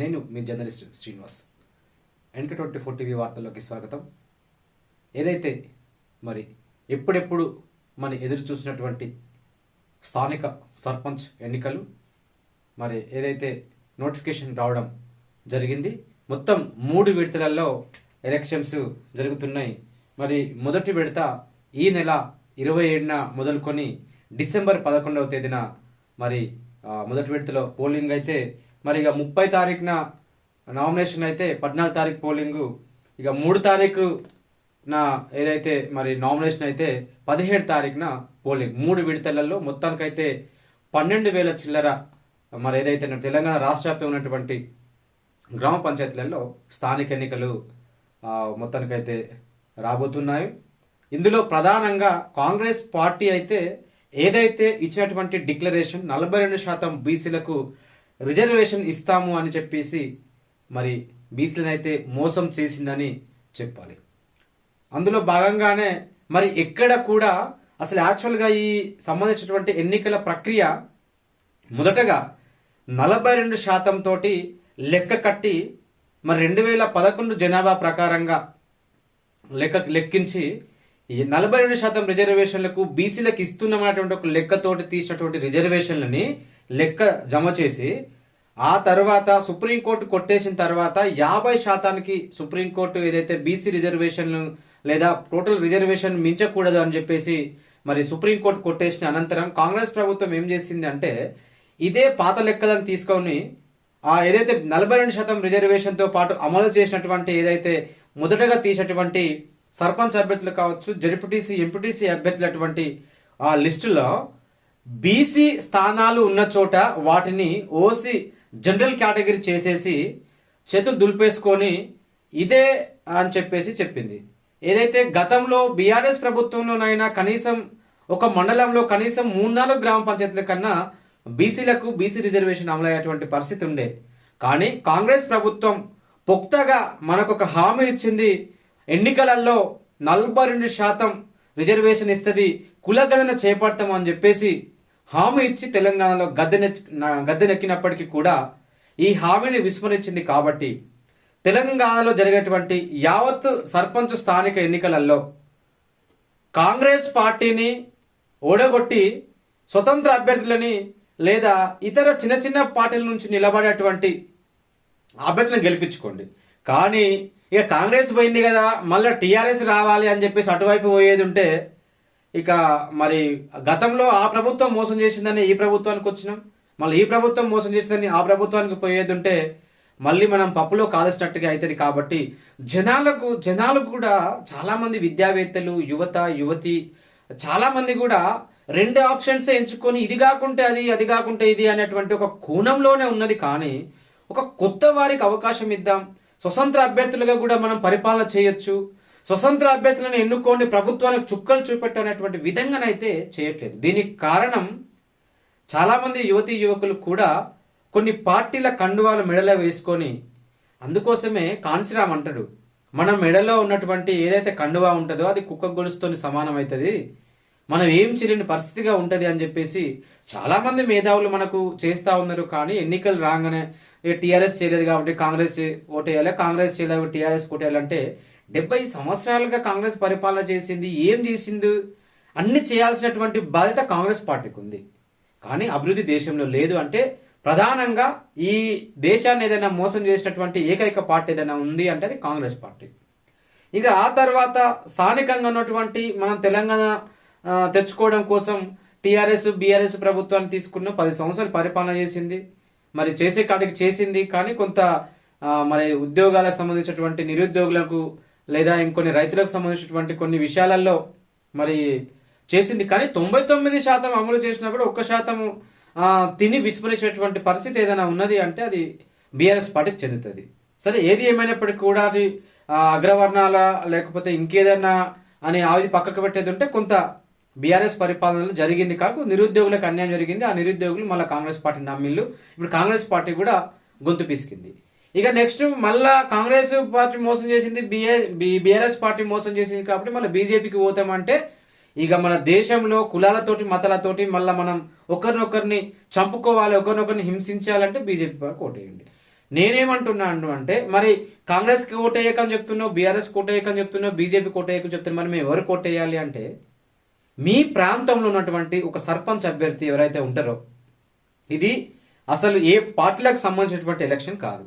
నేను మీ జర్నలిస్ట్ శ్రీనివాస్. ఎన్క ట్వంటీ ఫోర్ టీవీ వార్తల్లోకి స్వాగతం. ఏదైతే మరి ఎప్పుడెప్పుడు మన ఎదురు చూసినటువంటి స్థానిక సర్పంచ్ ఎన్నికలు మరి ఏదైతే నోటిఫికేషన్ రావడం జరిగింది మొత్తం మూడు విడతలలో ఎలక్షన్స్ జరుగుతున్నాయి. మరి మొదటి విడత ఈ నెల ఇరవై ఏడున మొదలుకొని డిసెంబర్ పదకొండవ తేదీన మరి మొదటి విడతలో పోలింగ్ అయితే మరి ఇక ముప్పై తారీఖున నామినేషన్ అయితే పద్నాలుగు తారీఖు పోలింగు. ఇక మూడు తారీఖు నా ఏదైతే మరి నామినేషన్ అయితే పదిహేడు తారీఖున పోలింగ్. మూడు విడతలలో మొత్తానికైతే పన్నెండు వేల చిల్లర మరి ఏదైతే తెలంగాణ రాష్ట్ర వ్యాప్తంగా ఉన్నటువంటి గ్రామ పంచాయతీలలో స్థానిక ఎన్నికలు మొత్తానికైతే రాబోతున్నాయి. ఇందులో ప్రధానంగా కాంగ్రెస్ పార్టీ అయితే ఏదైతే ఇచ్చినటువంటి డిక్లరేషన్ నలభై రెండు శాతం బీసీలకు రిజర్వేషన్ ఇస్తాము అని చెప్పేసి మరి బీసీలనైతే మోసం చేసిందని చెప్పాలి. అందులో భాగంగానే మరి ఎక్కడ కూడా అసలు యాక్చువల్గా ఈ సంబంధించినటువంటి ఎన్నికల ప్రక్రియ మొదటగా నలభై రెండు శాతం తోటి లెక్క కట్టి మరి రెండు వేల పదకొండు జనాభా ప్రకారంగా లెక్క లెక్కించి ఈ నలభై రెండు శాతం రిజర్వేషన్లకు బీసీలకు ఇస్తున్నామనేటువంటి ఒక లెక్కతోటి తీసినటువంటి రిజర్వేషన్లని లెక్క జమ చేసి ఆ తర్వాత సుప్రీంకోర్టు కొట్టేసిన తర్వాత యాభై శాతానికి సుప్రీంకోర్టు ఏదైతే బీసీ రిజర్వేషన్లు లేదా టోటల్ రిజర్వేషన్ మించకూడదు అని చెప్పేసి మరి సుప్రీంకోర్టు కొట్టేసిన అనంతరం కాంగ్రెస్ ప్రభుత్వం ఏం చేసింది అంటే ఇదే పాత లెక్కలను తీసుకొని ఆ ఏదైతే నలభై రెండు శాతం రిజర్వేషన్తో పాటు అమలు చేసినటువంటి ఏదైతే మొదటగా తీసినటువంటి సర్పంచ్ అభ్యర్థులు కావచ్చు జడ్పీటీసీ ఎంపీటీసీ అభ్యర్థులు అటువంటి ఆ లిస్టులో బీసీ స్థానాలు ఉన్న చోట వాటిని ఓసీ జనరల్ కేటగిరీ చేసేసి చేతులు దులిపేసుకొని ఇదే అని చెప్పేసి చెప్పింది. ఏదైతే గతంలో బీఆర్ఎస్ ప్రభుత్వంలోనైనా కనీసం ఒక మండలంలో కనీసం మూడు నాలుగు గ్రామ పంచాయతీల కన్నా బీసీలకు బీసీ రిజర్వేషన్ అమలయ్యేటువంటి పరిస్థితి ఉండే. కానీ కాంగ్రెస్ ప్రభుత్వం పొక్తగా మనకు ఒక హామీ ఇచ్చింది. ఎన్నికలలో నలభై రెండు శాతం రిజర్వేషన్ ఇస్తుంది కులగణన చేపడతాం అని చెప్పేసి హామీ ఇచ్చి తెలంగాణలో గద్దె గద్దెనెక్కినప్పటికీ కూడా ఈ హామీని విస్మరించింది కాబట్టి తెలంగాణలో జరిగేటువంటి యావత్ సర్పంచ్ స్థానిక ఎన్నికలలో కాంగ్రెస్ పార్టీని ఓడగొట్టి స్వతంత్ర అభ్యర్థులని లేదా ఇతర చిన్న చిన్న పార్టీల నుంచి నిలబడేటువంటి అభ్యర్థులను గెలిపించుకోండి. కానీ ఇక కాంగ్రెస్ పోయింది కదా మళ్ళీ టీఆర్ఎస్ రావాలి అని చెప్పేసి అటువైపు పోయేది ఉంటే ఇక మరి గతంలో ఆ ప్రభుత్వం మోసం చేసిందని ఈ ప్రభుత్వానికి వచ్చినాం. మళ్ళీ ఈ ప్రభుత్వం మోసం చేసిందని ఆ ప్రభుత్వానికి పోయేది ఉంటే మళ్ళీ మనం పప్పులో కాల్చినట్టుగా అవుతుంది కాబట్టి జనాలకు జనాలకు కూడా చాలామంది విద్యావేత్తలు యువత యువతి చాలామంది కూడా రెండు ఆప్షన్స్ ఎంచుకొని ఇది కాకుంటే అది అది కాకుంటే ఇది అనేటువంటి ఒక కోణంలోనే ఉన్నది కానీ ఒక కొత్త వారికి అవకాశం ఇద్దాం. స్వతంత్ర అభ్యర్థులుగా కూడా మనం పరిపాలన చేయొచ్చు. స్వతంత్ర అభ్యర్థులను ఎన్నుకొని ప్రభుత్వానికి చుక్కలు చూపెట్టనేటువంటి విధంగానైతే చేయట్లేదు. దీనికి కారణం చాలామంది యువతీ యువకులు కూడా కొన్ని పార్టీల కండువాలు మెడలో వేసుకొని అందుకోసమే కాన్సిరామ్ అంటాడు. మన మెడలో ఉన్నటువంటి ఏదైతే కండువా ఉంటుందో అది కుక్క గొలుసుతో సమానం అవుతుంది మనం ఏం చేయలేని పరిస్థితిగా ఉంటది అని చెప్పేసి చాలా మంది మేధావులు మనకు చేస్తా ఉన్నారు కానీ ఎన్నికలు రాగానే టీఆర్ఎస్ చేయలేదు కాబట్టి కాంగ్రెస్ ఓటేయాలి కాంగ్రెస్ చేయలేదు టీఆర్ఎస్ ఓటేయాలంటే డెబ్బై సంవత్సరాలుగా కాంగ్రెస్ పరిపాలన చేసింది ఏం చేసింది? అన్ని చేయాల్సినటువంటి బాధ్యత కాంగ్రెస్ పార్టీకి ఉంది. కానీ అభివృద్ధి దేశంలో లేదు అంటే ప్రధానంగా ఈ దేశాన్ని ఏదైనా మోసం చేసినటువంటి ఏకైక పార్టీ ఏదైనా ఉంది అంటే అది కాంగ్రెస్ పార్టీ. ఇక ఆ తర్వాత స్థానికంగా ఉన్నటువంటి మనం తెలంగాణ తెచ్చుకోవడం కోసం టీఆర్ఎస్ బీఆర్ఎస్ ప్రభుత్వాన్ని తీసుకున్న పది సంవత్సరాలు పరిపాలన చేసింది. మరి చేసే కాడికి చేసింది. కానీ కొంత మరి ఉద్యోగాలకు సంబంధించినటువంటి నిరుద్యోగులకు లేదా ఇంకొన్ని రైతులకు సంబంధించినటువంటి కొన్ని విషయాలలో మరి చేసింది. కానీ తొంభై తొమ్మిది శాతం అమలు చేసినప్పుడు కూడా ఒక్క శాతం తిని విస్మరించేటువంటి పరిస్థితి ఏదైనా ఉన్నది అంటే అది బీఆర్ఎస్ పార్టీకి చెందుతుంది. సరే ఏది ఏమైనప్పటికీ కూడా అది అగ్రవర్ణాల లేకపోతే ఇంకేదైనా అని ఆది పక్కకు పెట్టేది ఉంటే కొంత బీఆర్ఎస్ పరిపాలనలో జరిగింది కాకు నిరుద్యోగులకు అన్యాయం జరిగింది. ఆ నిరుద్యోగులు మళ్ళీ కాంగ్రెస్ పార్టీ నమ్మిళ్ళు. ఇప్పుడు కాంగ్రెస్ పార్టీ కూడా గొంతు పిసికింది. ఇక నెక్స్ట్ మళ్ళా కాంగ్రెస్ పార్టీ మోసం చేసింది బిఏ బీఆర్ఎస్ పార్టీ మోసం చేసింది కాబట్టి మళ్ళీ బీజేపీకి పోతామంటే ఇక మన దేశంలో కులాలతోటి మతాలతోటి మళ్ళీ మనం ఒకరినొకరిని చంపుకోవాలి ఒకరినొకరిని హింసించాలంటే బీజేపీ పార్టీ ఓటేయండి. నేనేమంటున్నాను అంటే మరి కాంగ్రెస్కి ఓటేయకని చెప్తున్నావు బీఆర్ఎస్ కోటేయకని చెప్తున్నావు బీజేపీ కోటేయకని చెప్తున్నావు మరి మేము ఎవరు కోటేయాలి అంటే మీ ప్రాంతంలో ఉన్నటువంటి ఒక సర్పంచ్ అభ్యర్థి ఎవరైతే ఉంటారో ఇది అసలు ఏ పార్టీలకు సంబంధించినటువంటి ఎలక్షన్ కాదు.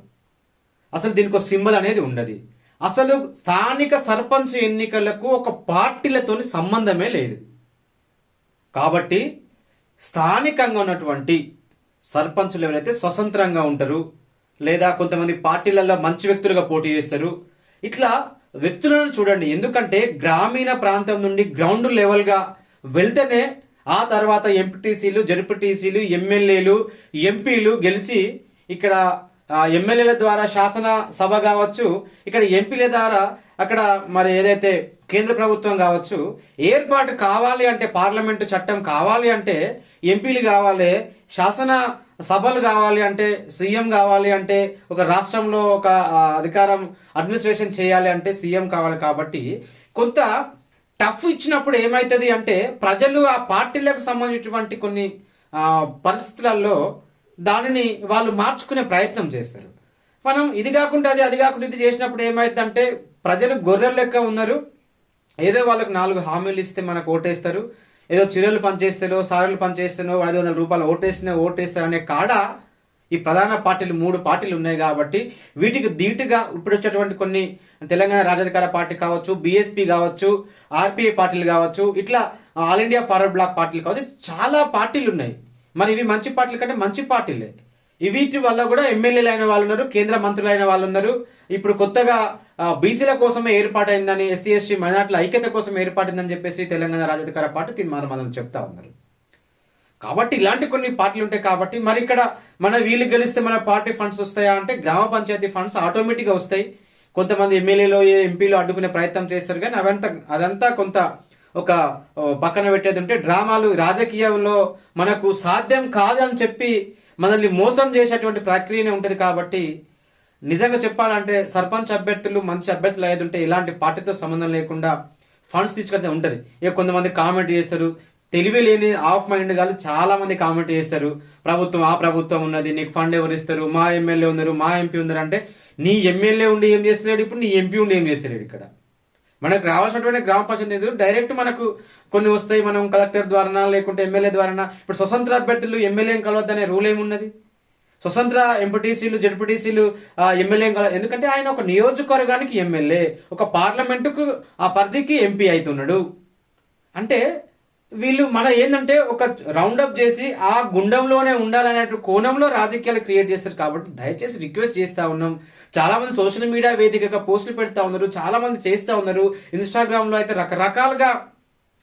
అసలు దీనికి ఒక సింబల్ అనేది ఉండదు. అసలు స్థానిక సర్పంచ్ ఎన్నికలకు ఒక పార్టీలతోని సంబంధమే లేదు. కాబట్టి స్థానికంగా ఉన్నటువంటి సర్పంచులు ఎవరైతే స్వతంత్రంగా ఉంటారు లేదా కొంతమంది పార్టీలలో మంచి వ్యక్తులుగా పోటీ చేస్తారు ఇట్లా వ్యక్తులను చూడండి. ఎందుకంటే గ్రామీణ ప్రాంతం నుండి గ్రౌండ్ లెవెల్గా వెళ్తేనే ఆ తర్వాత ఎంపీటీసీలు జడ్పీటీసీలు ఎమ్మెల్యేలు ఎంపీలు గెలిచి ఇక్కడ ఎమ్మెల్యేల ద్వారా శాసన సభ కావచ్చు ఇక్కడ ఎంపీల ద్వారా అక్కడ మరి ఏదైతే కేంద్ర ప్రభుత్వం కావచ్చు ఏర్పాటు కావాలి అంటే పార్లమెంటు చట్టం కావాలి అంటే ఎంపీలు కావాలి శాసన సభలు కావాలి అంటే సీఎం కావాలి అంటే ఒక రాష్ట్రంలో ఒక అధికారం అడ్మినిస్ట్రేషన్ చేయాలి అంటే సీఎం కావాలి కాబట్టి కొంత టఫ్ ఇచ్చినప్పుడు ఏమవుతుంది అంటే ప్రజలు ఆ పార్టీలకు సంబంధించినటువంటి కొన్ని పరిస్థితులలో దానిని వాళ్ళు మార్చుకునే ప్రయత్నం చేస్తారు. మనం ఇది కాకుండా అది అది కాకుండా ఇది చేసినప్పుడు ఏమవుతుందంటే ప్రజలు గొర్రెల లెక్క ఉన్నారు. ఏదో వాళ్ళకు నాలుగు హామీలు ఇస్తే మనకు ఓటేస్తారు. ఏదో చిరలు పనిచేస్తారో సారులు పనిచేస్తేనో ఐదు వందల రూపాయలు ఓటేసినా ఓటేస్తారు అనే కాడ ఈ ప్రధాన పార్టీలు మూడు పార్టీలు ఉన్నాయి కాబట్టి వీటికి ధీటుగా ఇప్పుడు వచ్చేటువంటి కొన్ని తెలంగాణ రాజాధికార పార్టీ కావచ్చు బీఎస్పీ కావచ్చు ఆర్పీఐ పార్టీలు కావచ్చు ఇట్లా ఆల్ ఇండియా ఫార్వర్డ్ బ్లాక్ పార్టీలు కావచ్చు చాలా పార్టీలు ఉన్నాయి. మరి ఇవి మంచి పార్టీల కంటే మంచి పార్టీలే. వీటి వల్ల కూడా ఎమ్మెల్యేలు అయిన వాళ్ళు ఉన్నారు కేంద్ర మంత్రులు అయిన వాళ్ళు ఉన్నారు. ఇప్పుడు కొత్తగా బీసీల కోసమే ఏర్పాటైందని ఎస్సీ ఎస్టీ మైనార్టీల ఐక్యత కోసం ఏర్పాటైందని చెప్పేసి తెలంగాణ రాజాధికార పార్టీ తీర్మానం మనం చెప్తా ఉన్నారు. కాబట్టి ఇలాంటి కొన్ని పార్టీలు ఉంటాయి కాబట్టి మరి ఇక్కడ మన వీళ్ళు గెలిస్తే మన పార్టీ ఫండ్స్ వస్తాయా అంటే గ్రామ పంచాయతీ ఫండ్స్ ఆటోమేటిక్గా వస్తాయి. కొంతమంది ఎమ్మెల్యేలు ఎంపీలు అడ్డుకునే ప్రయత్నం చేస్తారు కానీ అవంతా అదంతా కొంత ఒక పక్కన పెట్టేది ఉంటే డ్రామాలు రాజకీయంలో మనకు సాధ్యం కాదని చెప్పి మనల్ని మోసం చేసేటువంటి ప్రక్రియనే ఉంటుంది కాబట్టి నిజంగా చెప్పాలంటే సర్పంచ్ అభ్యర్థులు మంచి అభ్యర్థులు అయ్యేది ఉంటే ఇలాంటి పార్టీతో సంబంధం లేకుండా ఫండ్స్ తీసుకెళ్తే ఉంటది. ఇక కొంతమంది కామెంట్ చేస్తారు తెలివి లేని ఆఫ్ మైండ్ గాలు చాలా మంది కామెంట్ చేస్తారు. ప్రభుత్వం ఆ ప్రభుత్వం ఉన్నది నీకు ఫండ్ ఎవరు ఇస్తారు? మా ఎమ్మెల్యే ఉన్నారు మా ఎంపీ ఉన్నారు అంటే నీ ఎమ్మెల్యే ఉండి ఏం చేస్తున్నాడు? ఇప్పుడు నీ ఎంపీ ఉండి ఏం చేస్తున్నాడు ఇక్కడ? మనకు రావాల్సినటువంటి గ్రామ పంచాయతీ నిధులు డైరెక్ట్ మనకు కొన్ని వస్తాయి మనం కలెక్టర్ ద్వారా లేకుంటే ఎమ్మెల్యే ద్వారా ఇప్పుడు స్వతంత్ర అభ్యర్థులు ఎమ్మెల్యే కలవద్దనే రూల్ ఏమున్నది? స్వతంత్ర ఎంపీటీసీలు జడ్పీటీసీలు ఎమ్మెల్యే ఎందుకంటే ఆయన ఒక నియోజకవర్గానికి ఎమ్మెల్యే ఒక పార్లమెంటుకు ఆ పరిధికి ఎంపీ అవుతున్నాడు. అంటే వీళ్ళు మన ఏంటంటే ఒక రౌండప్ చేసి ఆ గుండంలోనే ఉండాలనే కోణంలో రాజకీయాలు క్రియేట్ చేస్తారు కాబట్టి దయచేసి రిక్వెస్ట్ చేస్తా ఉన్నాం. చాలా మంది సోషల్ మీడియా వేదికగా పోస్టులు పెడతా ఉన్నారు. చాలా మంది చేస్తా ఉన్నారు. ఇన్స్టాగ్రామ్లో అయితే రకరకాలుగా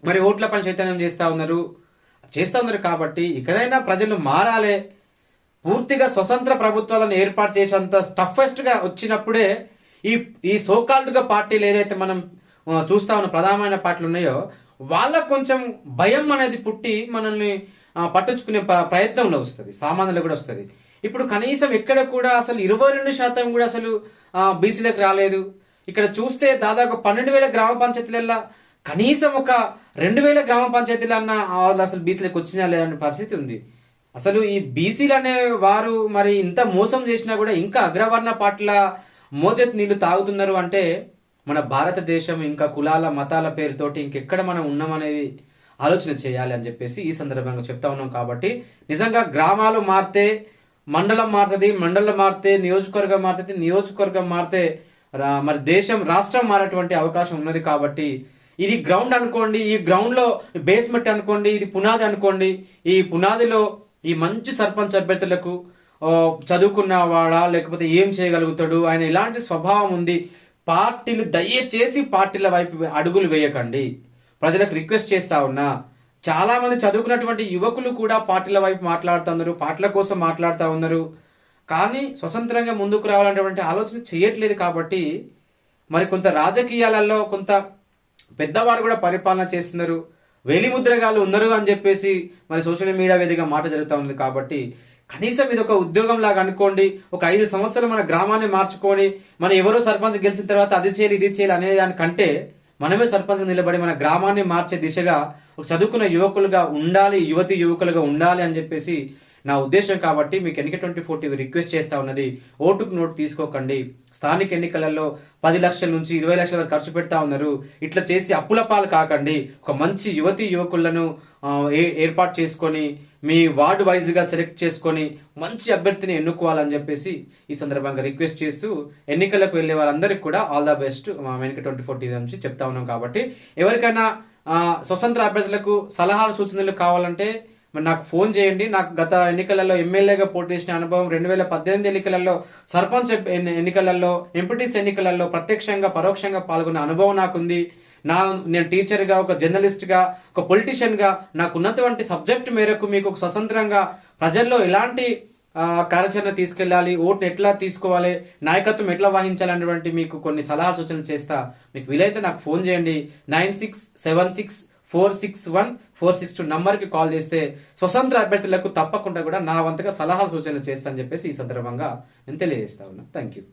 మరి ఓట్ల పని చైతన్యం చేస్తా ఉన్నారు. చేస్తా ఉన్నారు కాబట్టి ఇకదైనా ప్రజలు మారాలే. పూర్తిగా స్వతంత్ర ప్రభుత్వాలను ఏర్పాటు చేసేంత టఫెస్ట్గా వచ్చినప్పుడే ఈ ఈ సోకాల్డ్గా పార్టీలు ఏదైతే మనం చూస్తా ఉన్న ప్రధానమైన పార్టీలు ఉన్నాయో వాళ్ళకు కొంచెం భయం అనేది పుట్టి మనల్ని పట్టించుకునే ప్రయత్నంలో వస్తుంది. సామాన్యులకు కూడా వస్తుంది. ఇప్పుడు కనీసం ఎక్కడ కూడా అసలు ఇరవై రెండు శాతం కూడా అసలు బీసీలకు రాలేదు. ఇక్కడ చూస్తే దాదాపు పన్నెండు వేల గ్రామ పంచాయతీలలో కనీసం ఒక రెండు వేల గ్రామ పంచాయతీలు అన్న వాళ్ళు అసలు బీసీలకు వచ్చినా లేదనే పరిస్థితి ఉంది. అసలు ఈ బీసీలు అనే వారు మరి ఇంత మోసం చేసినా కూడా ఇంకా అగ్రవర్ణ పార్టీల మోజెత్ నీళ్ళు తాగుతున్నారు అంటే మన భారతదేశం ఇంకా కులాల మతాల పేరుతోటి ఇంకెక్కడ మనం ఉన్నామనేది ఆలోచన చేయాలి అని చెప్పేసి ఈ సందర్భంగా చెప్తా ఉన్నాం కాబట్టి నిజంగా గ్రామాలు మారితే మండలం మారుతుంది మండలం మారితే నియోజకవర్గం మారుతుంది నియోజకవర్గం మారితే రా- మరి దేశం రాష్ట్రం మారేటువంటి అవకాశం ఉన్నది కాబట్టి ఇది గ్రౌండ్ అనుకోండి ఈ గ్రౌండ్లో బేస్మెంట్ అనుకోండి ఇది పునాది అనుకోండి ఈ పునాదిలో ఈ మంచి సర్పంచ్ అభ్యర్థులకు చదువుకున్నవాడా లేకపోతే ఏం చేయగలుగుతాడు ఆయన ఎలాంటి స్వభావం ఉంది పార్టీలు దయచేసి పార్టీల వైపు అడుగులు వేయకండి. ప్రజలకు రిక్వెస్ట్ చేస్తా ఉన్నా చాలా మంది చదువుకున్నటువంటి యువకులు కూడా పార్టీల వైపు మాట్లాడుతూ ఉన్నారు పార్టీల కోసం మాట్లాడుతూ ఉన్నారు. కానీ స్వతంత్రంగా ముందుకు రావాలనేటువంటి ఆలోచన చేయట్లేదు కాబట్టి మరి కొంత రాజకీయాలలో కొంత పెద్దవారు కూడా పరిపాలన చేస్తున్నారు. వేలిముద్రగాళ్ళు ఉన్నారు అని చెప్పేసి మరి సోషల్ మీడియా వేదిక మాట జరుగుతూ ఉంది కాబట్టి కనీసం ఇది ఒక ఉద్యోగం లాగా అనుకోండి ఒక ఐదు సంవత్సరాలు మన గ్రామాన్ని మార్చుకొని మనం ఎవరో సర్పంచ్ గెలిచిన తర్వాత అది చేయాలి ఇది చేయాలి అనే దానికంటే మనమే సర్పంచ్ నిలబడి మన గ్రామాన్ని మార్చే దిశగా ఒక చదువుకున్న యువకులుగా ఉండాలి యువతి యువకులుగా ఉండాలి అని చెప్పేసి నా ఉద్దేశం కాబట్టి మీకు ఎన్నిక ట్వంటీ ఫోర్ టీవీ రిక్వెస్ట్ చేస్తా ఉన్నది. ఓటుకు నోటు తీసుకోకండి. స్థానిక ఎన్నికలలో పది లక్షల నుంచి ఇరవై లక్షల వరకు ఖర్చు పెడతా ఉన్నారు. ఇట్లా చేసి అప్పుల పాలు కాకండి. ఒక మంచి యువతి యువకులను ఏ- ఏర్పాటు చేసుకొని మీ వార్డు వైజ్గా సెలెక్ట్ చేసుకొని మంచి అభ్యర్థిని ఎన్నుకోవాలని చెప్పేసి ఈ సందర్భంగా రిక్వెస్ట్ చేస్తూ ఎన్నికలకు వెళ్ళే వాళ్ళందరికీ కూడా ఆల్ ద బెస్ట్. మా వెనక ట్వంటీ ఫోర్ టీవీ నుంచి చెప్తా ఉన్నాం కాబట్టి. ఎవరికైనా స్వతంత్ర అభ్యర్థులకు సలహాలు సూచనలు కావాలంటే మరి నాకు ఫోన్ చేయండి. నాకు గత ఎన్నికలలో ఎమ్మెల్యేగా పోటీ చేసిన అనుభవం రెండు వేల పద్దెనిమిది ఎన్నికలలో సర్పంచ్ ఎన్నికలలో ఎంపీటీస్ ఎన్నికలలో ప్రత్యక్షంగా పరోక్షంగా పాల్గొన్న అనుభవం నాకుంది. నా నేను టీచర్గా ఒక జర్నలిస్ట్గా ఒక పొలిటీషియన్గా నాకు ఉన్నటువంటి సబ్జెక్ట్ మేరకు మీకు ఒక స్వతంత్రంగా ప్రజల్లో ఎలాంటి కార్యాచరణ తీసుకెళ్ళాలి ఓట్ని ఎట్లా తీసుకోవాలి నాయకత్వం ఎట్లా వహించాలనేటువంటి మీకు కొన్ని సలహా సూచనలు చేస్తా. మీకు వీలైతే నాకు ఫోన్ చేయండి. Nine six seven six four six one four six two నంబర్కి కాల్ చేస్తే స్వతంత్ర అభ్యర్థులకు తప్పకుండా కూడా నా వంతుగా సలహా సూచనలు చేస్తానని చెప్పేసి ఈ సందర్భంగా నేను తెలియజేస్తా ఉన్నా. Thank you